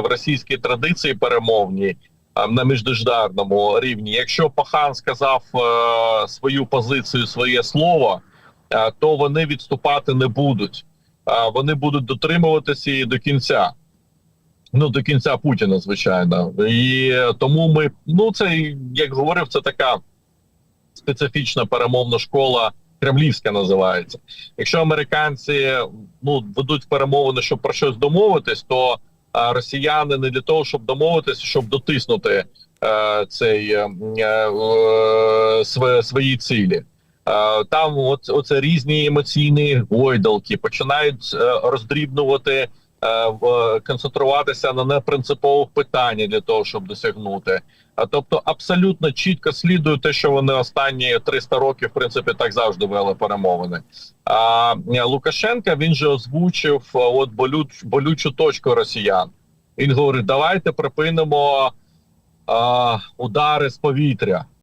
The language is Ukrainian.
в російській традиції перемовній а, на міждержавному рівні. Якщо пахан сказав е, свою позицію, своє слово, е, то вони відступати не будуть. Е, вони будуть дотримуватися і до кінця. Ну, до кінця Путіна, звичайно. І тому ми, ну це як говорив, це така специфічна перемовна школа. Кремлівська називається. Якщо американці ну ведуть перемовини, щоб про щось домовитись, то росіяни не для того, щоб домовитися, щоб дотиснути е, цей е, е, свої, цілі. Там оце різні емоційні гойдалки починають роздрібнувати, концентруватися на непринципових питаннях для того, щоб досягнути. А тобто абсолютно чітко слідує те, що вони останні 300 років, в принципі, так завжди вели перемовини. А е, Лукашенка він же озвучив е, от болюч, болючу точку росіян. Він говорить: давайте припинимо а, удари з повітря.